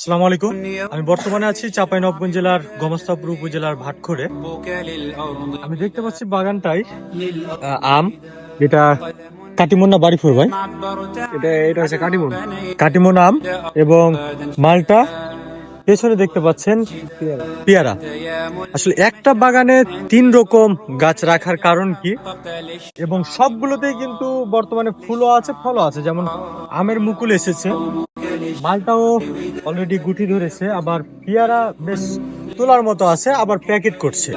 আসসালামু আলাইকুম। আমি বর্তমানে আছি চাঁপাই নবগঞ্জ জেলার গমস্তাপুর উপজেলার ভাটখোরে। আমি দেখতে পাচ্ছি বাগানটাই আম যেটা কাটিমন্না বাড়িপুর ভাই। এটা এটা হচ্ছে কাটিমন কাটিমন আম এবং মালটা পেছনে দেখতে পাচ্ছেন পেয়ারা। আসলে একটা বাগানে তিন রকম গাছ রাখার কারণ কি? এবং সবগুলোতেই কিন্তু বর্তমানে ফুলও আছে ফলও আছে। যেমন আমের মুকুল এসেছে। মালটাও অলরেডি গুটি ধরেছে, আবার পেয়ারা বেশ তোলার মতো আছে, আবার প্যাকেট করছে।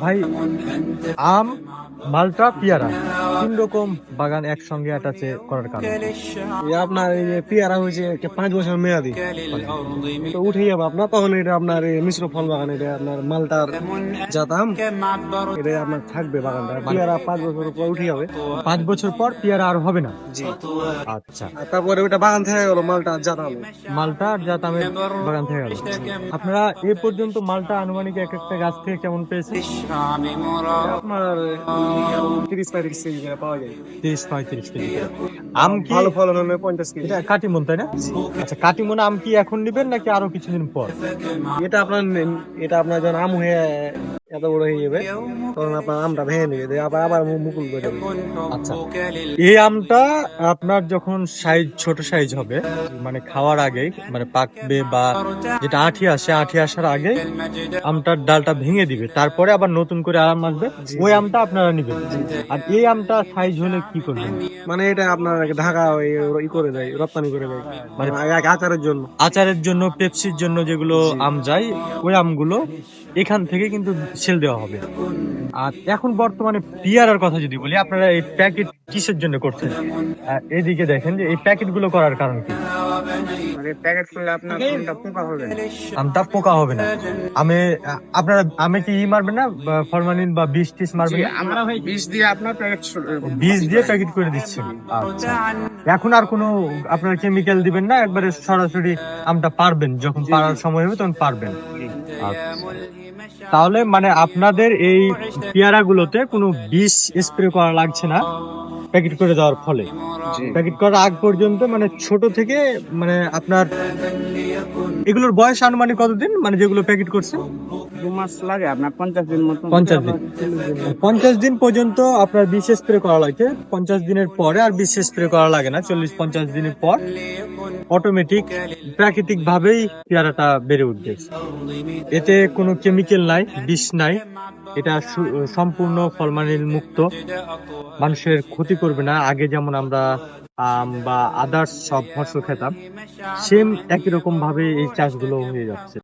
ভাই, আম মালটা পেয়ারা। তিন রকম বাগান একসঙ্গে অ্যাটাচে করার কারণ। এই আপনার এই যে পেয়ারা হয়েছে পাঁচ বছর মেয়াদি। তো উঠে যাবে আপনার তখন এটা আপনার মিশ্র ফল বাগান এটা আপনার মালটার জাতাম। এটা আপনার থাকবে বাগানটা। পেয়ারা পাঁচ বছর পর উঠে যাবে। পাঁচ বছর পর পেয়ারা আর হবে না। জি। আচ্ছা। তারপরে ওটা বাগান থেকে গেল মালটা জাতাম। মালটা আর জাতামের বাগান থেকে গেল। আপনারা এ পর্যন্ত মালটা আনুমানিক এক একটা গাছ থেকে কেমন পেয়েছে আপনার তিরিশ পঁয়ত্রিশ কেজি করে পাওয়া যায়। তিরিশ পঁয়ত্রিশ কেজি আম কি? ভালো ফলন হবে পঞ্চাশ কেজি। এটা কাটিমন তাই না? আচ্ছা কাটিমন আম কি এখন নিবেন নাকি আরও কিছুদিন পর? এটা আপনার এটা আপনার যখন আম হয়ে এত বড় হয়ে যাবে তখন আপনার আমটা ভেঙে নেবে আবার আবার মুকুল করে যাবে আচ্ছা। এই আমটা আপনার যখন সাইজ ছোট সাইজ হবে মানে খাওয়ার আগেই মানে পাকবে বা যেটা আঠি আসে আঠি আসার আগে আমটার ডালটা ভেঙে দিবে তারপরে আবার নতুন করে আরাম আসবে ওই আমটা আপনারা নিবেন। আর এই আমটা সাইজ হলে কি করবেন? মানে এটা আপনার ঢাকা ওই ই করে দেয় রপ্তানি করে দেয় মানে আচারের জন্য। আচারের জন্য পেপসির জন্য যেগুলো আম যায় ওই আমগুলো এখান থেকে কিন্তু সেল দেওয়া হবে। আর এখন বর্তমানে পিয়ারার কথা যদি বলি, আপনারা এই প্যাকেট কিসের জন্য করছেন? এদিকে দেখেন যে এই প্যাকেটগুলো করার কারণ কি? প্যাকেট করলে আপনার কোনটা পোকা হবে আমটা পোকা হবে না। আমি আপনারা আমি কি ই মারবেন না? ফরমালিন বা বিষ টিস মারবেন আমরা ভাই বিষ দিয়ে আপনার প্যাকেট বীজ দিয়ে প্যাকেট করে দিচ্ছেন আচ্ছা। এখন আর কোনো আপনার কেমিক্যাল দিবেন না? একবারে সরাসরি আমটা পারবেন। যখন পারার সময় হবে তখন পারবেন। আচ্ছা। তাহলে মানে আপনাদের এই পেয়ারা গুলোতে কোনো বিষ স্প্রে করা লাগছে না? প্যাকেট করে দেওয়ার ফলে। প্যাকেট করার আগ পর্যন্ত মানে ছোট থেকে মানে আপনার এগুলোর বয়স আনুমানিক কতদিন? মানে যেগুলো প্যাকেট করছে দু মাস লাগে আপনার পঞ্চাশ দিন মতো পঞ্চাশ দিন। পঞ্চাশ দিন পর্যন্ত আপনার বিষ স্প্রে করা লাগে পঞ্চাশ দিনের পরে আর বিষ স্প্রে করা লাগে না। চল্লিশ পঞ্চাশ দিনের পর অটোমেটিক প্রাকৃতিক ভাবেই পেয়ারাটা বেড়ে উঠবে। এতে কোনো কেমিক্যাল নাই বিষ নাই। এটা সম্পূর্ণ ফলমানিল মুক্ত। মানুষের ক্ষতি করবে না। আগে যেমন আমরা আম বা আদার্স সব ফসল খেতাম সেম একই রকম ভাবে এই চাষগুলো হয়ে যাচ্ছে।